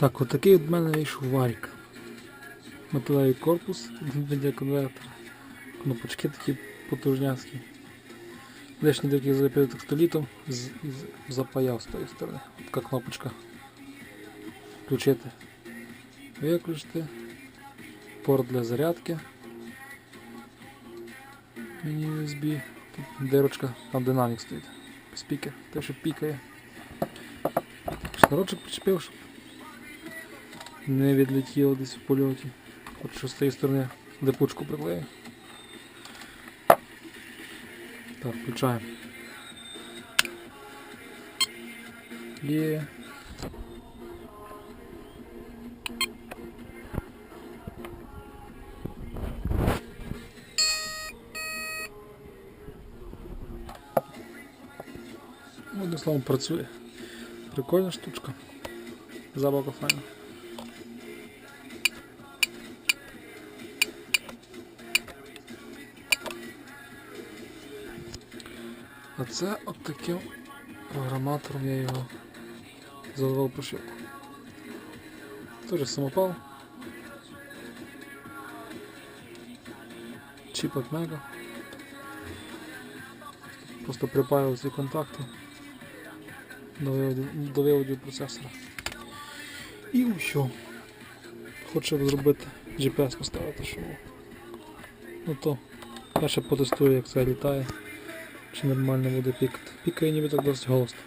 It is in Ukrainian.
Так, отакий від мене вийшов варік. Металевий корпус від конвертера. Кнопочки такі потужняцькі. Лишній такий заліпив з- запаяв з тої сторони. Така кнопочка. Включити. Виключити. Порт для зарядки. Міні-USB. Тут дирочка, там динамік стоїть. Спікер, те, що пікає. Шнурочок причепив, щоб не відлетіло десь в польоті. От що з цієї сторони липучку приклею. Так, включаємо. Є. Ну, Одним словом, працює. Прикольна штучка. Забавка файна. А це от таким програматором я його заливав прошивку. Теж самопал. Чіп от мега. Просто припаював ці контакти до виводів, процесора. І все. Хочу зробити GPS поставити, щоб. Ну то я ще потестую, як це літає. Чи нормально буде пікати. Пікає ніби так досить голосно.